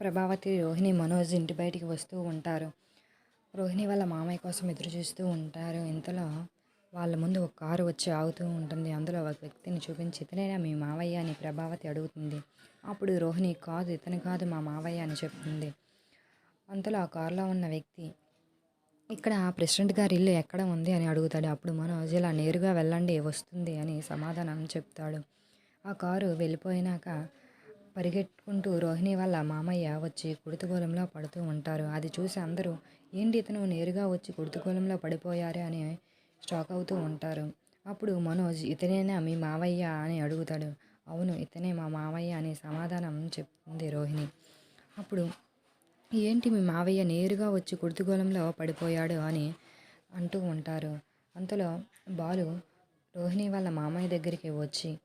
ప్రభావతి రోహిణి మనోజ్ ఇంటి బయటికి వస్తూ ఉంటారు. రోహిణి వాళ్ళ మామయ్య కోసం ఎదురు చూస్తూ ఉంటారు. ఇంతలో వాళ్ళ ముందు ఒక కారు వచ్చి ఆగుతూ ఉంటుంది. అందులో ఒక వ్యక్తిని చూపించి ఇతనేనా మీ మావయ్య? అని ప్రభావతి అడుగుతుంది. అప్పుడు రోహిణి కాదు ఇతను కాదు మా మావయ్య అని చెప్తుంది. అంతలో ఆ కారులో ఉన్న వ్యక్తి ఇక్కడ ప్రెసిడెంట్ గారి ఇల్లు ఎక్కడ ఉంది? అని అడుగుతాడు. అప్పుడు మనోజ్ ఇలా నేరుగా వెళ్ళండి వస్తుంది అని సమాధానం చెప్తాడు. ఆ కారు వెళ్ళిపోయినాక పరిగెట్టుకుంటూ రోహిణి వాళ్ళ మామయ్య వచ్చి కుడితిగోళంలో పడుతూ ఉంటారు. అది చూసి అందరూ ఏంటి ఇతను నేరుగా వచ్చి కుడితిగోళంలో పడిపోయారే? అని షాక్ అవుతూ ఉంటారు. అప్పుడు మనోజ్ ఇతనేనా మీ మావయ్య? అని అడుగుతాడు. అవును ఇతనే మా మావయ్య అని సమాధానం చెప్తుంది రోహిణి. అప్పుడు ఏంటి మీ మావయ్య నేరుగా వచ్చి కుర్తిగోళంలో పడిపోయాడు? అని అంటూ ఉంటారు. అంతలో బాలు రోహిణి వాళ్ళ మామయ్య దగ్గరికి వచ్చి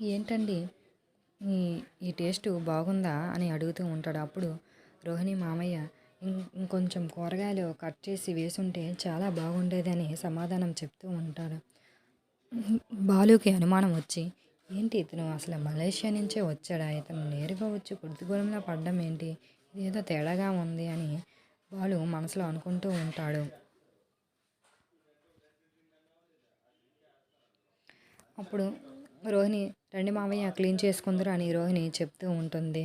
ఏంటండి? ఈ ఈ టేస్ట్ బాగుందా అని అడుగుతూ ఉంటాడు. అప్పుడు రోహిణి మామయ్య ఇంకొంచెం కూరగాయలు కట్ చేసి వేసుంటే చాలా బాగుండేదని సమాధానం చెప్తూ ఉంటాడు. బాలుకి అనుమానం వచ్చి ఏంటి ఇతను అసలు మలేషియా నుంచే వచ్చాడా? ఇతను నేరుగా వచ్చి కుర్తిగూడెంలో పడ్డం ఏంటి? ఇదేదో తేడాగా ఉంది అని బాలు మనసులో అనుకుంటూ ఉంటాడు. అప్పుడు రోహిణి రండి మావయ్య క్లీన్ చేసుకుందరు అని రోహిణి చెప్తూ ఉంటుంది.